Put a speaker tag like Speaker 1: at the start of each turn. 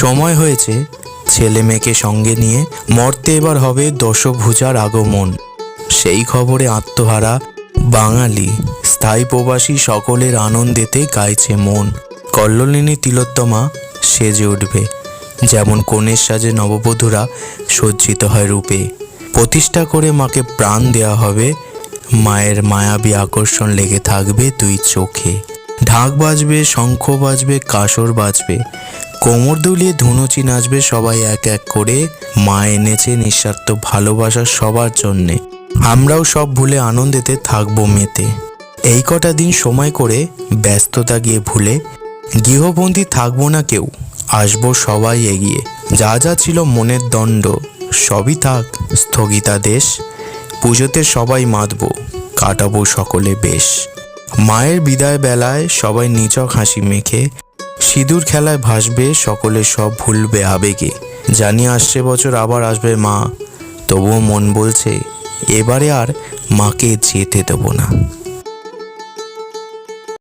Speaker 1: সময় হয়েছে, ছেলে মেয়েকে সঙ্গে নিয়ে মর্তে এবার হবে দশভুজার আগমন। সেই খবরে আত্মহারা বাঙালি, স্থায়ী প্রবাসী সকলের আনন্দেতে গাইছে মন। কল্লোলিনী তিলোত্তমা সেজে উঠবে, যেমন কনের সাজে নববধূরা সজ্জিত হয় রূপে। প্রতিষ্ঠা করে মাকে প্রাণ দেওয়া হবে, মায়ের মায়াবী আকর্ষণ লেগে থাকবে দুই চোখে। ঢাক বাজবে, শঙ্খ বাজবে কাসর বাজবে কোমর দুলিয়ে ধুনুচি নাচবে সবাই এক এক করে। মা এনেছে নিঃস্বার্থ ভালোবাসা সবার জন্যে। আমরাও সব ভুলে আনন্দেতে থাকব মেতে। এই কটা দিন সময় করে ব্যস্ততা গিয়ে ভুলে গৃহবন্দী থাকব না কেউ, আসব সবাই এগিয়ে। যা যা ছিল মনের দণ্ড, সবই থাক স্থগিতাদেশ পুজোতে সবাই মাতব, কাটাবো সকলে বেশ। মায়ের বিদায় বেলায় সবাই নিচক হাসি মেখে সিঁদুর খেলায় ভাসবে, সকলে সব ভুলবে আবেগে। জানি আসছে বছর আবার আসবে মা, তবুও মন বলছে, এবারে আর মাকে যেতে দেবো না।